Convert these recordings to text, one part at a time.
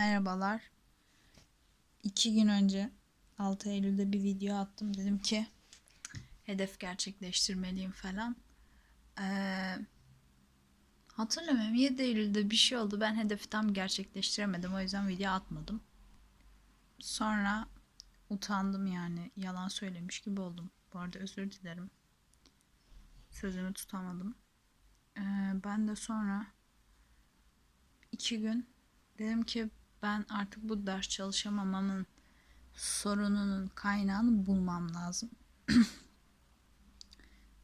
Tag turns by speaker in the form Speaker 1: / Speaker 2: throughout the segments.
Speaker 1: Merhabalar. İki gün önce 6 Eylül'de bir video attım. Dedim ki hedef gerçekleştirmeliyim falan. Ee, hatırlamıyorum 7 Eylül'de bir şey oldu. Ben hedefi tam gerçekleştiremedim. O yüzden video atmadım. Sonra utandım yani. Yalan söylemiş gibi oldum. Bu arada özür dilerim. Sözümü tutamadım. Ee, ben de sonra iki gün dedim ki ben artık bu ders çalışamamamın sorununun kaynağını bulmam lazım.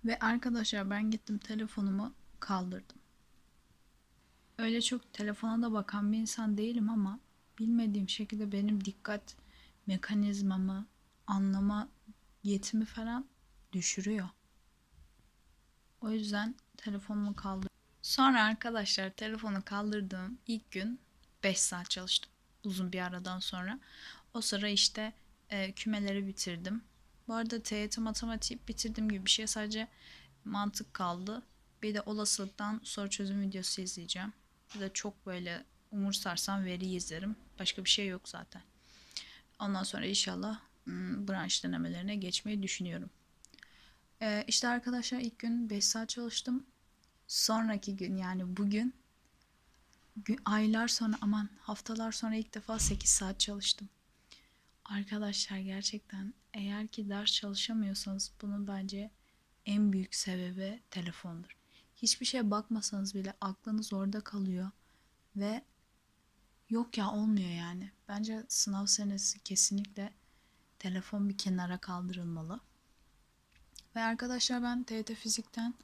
Speaker 1: Ve arkadaşlar ben gittim telefonumu kaldırdım. Öyle çok telefona da bakan bir insan değilim ama bilmediğim şekilde benim dikkat mekanizmamı, anlama yetimi falan düşürüyor. O yüzden telefonumu kaldırdım. Sonra arkadaşlar telefonu kaldırdığım ilk gün 5 saat çalıştım. Uzun bir aradan sonra. O sıra işte e, kümeleri bitirdim. Bu arada TYT matematik bitirdim gibi bir şey. Sadece mantık kaldı. Bir de olasılıktan soru çözüm videosu izleyeceğim. Bir de çok böyle umursarsam veri izlerim. Başka bir şey yok zaten. Ondan sonra inşallah ım, branş denemelerine geçmeyi düşünüyorum. Ee, işte arkadaşlar ilk gün 5 saat çalıştım. Sonraki gün yani bugün gün, aylar sonra aman haftalar sonra ilk defa 8 saat çalıştım. Arkadaşlar gerçekten eğer ki ders çalışamıyorsanız bunun bence en büyük sebebi telefondur. Hiçbir şeye bakmasanız bile aklınız orada kalıyor ve yok ya olmuyor yani. Bence sınav senesi kesinlikle telefon bir kenara kaldırılmalı. Ve arkadaşlar ben TYT Fizik'ten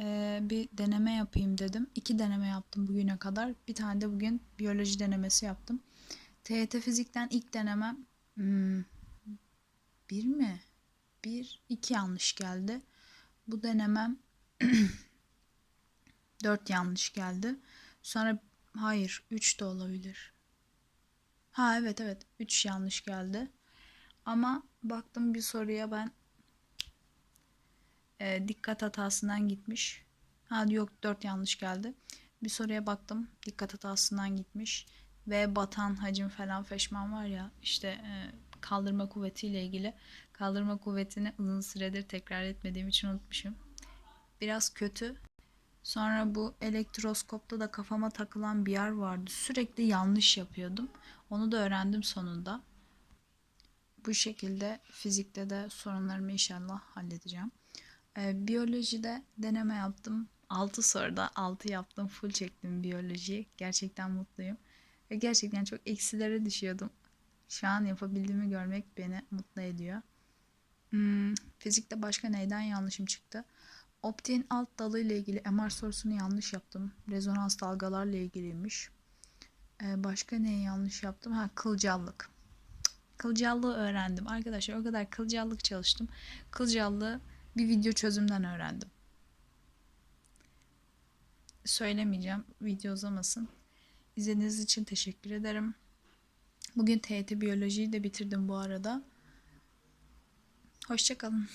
Speaker 1: e, bir deneme yapayım dedim. İki deneme yaptım bugüne kadar. Bir tane de bugün biyoloji denemesi yaptım. TYT Fizik'ten ilk denemem hmm, bir mi? Bir, iki yanlış geldi. Bu denemem dört yanlış geldi. Sonra hayır üç de olabilir. Ha evet evet üç yanlış geldi. Ama baktım bir soruya ben e, dikkat hatasından gitmiş. Ha yok 4 yanlış geldi. Bir soruya baktım dikkat hatasından gitmiş. Ve batan hacim falan feşman var ya işte e, kaldırma kuvvetiyle ilgili. Kaldırma kuvvetini uzun süredir tekrar etmediğim için unutmuşum. Biraz kötü. Sonra bu elektroskopta da kafama takılan bir yer vardı. Sürekli yanlış yapıyordum. Onu da öğrendim sonunda. Bu şekilde fizikte de sorunlarımı inşallah halledeceğim. Ee, biyolojide deneme yaptım. 6 soruda 6 yaptım. Full çektim biyolojiyi. Gerçekten mutluyum. Ve gerçekten çok eksilere düşüyordum. Şu an yapabildiğimi görmek beni mutlu ediyor. Hmm, fizikte başka neyden yanlışım çıktı? Optiğin alt dalı ile ilgili MR sorusunu yanlış yaptım. Rezonans dalgalarla ilgiliymiş. Ee, başka neyi yanlış yaptım? Ha kılcallık. Kılcallığı öğrendim. Arkadaşlar o kadar kılcallık çalıştım. Kılcallığı bir video çözümden öğrendim. Söylemeyeceğim. Video uzamasın. İzlediğiniz için teşekkür ederim. Bugün TYT biyolojiyi de bitirdim bu arada. Hoşçakalın.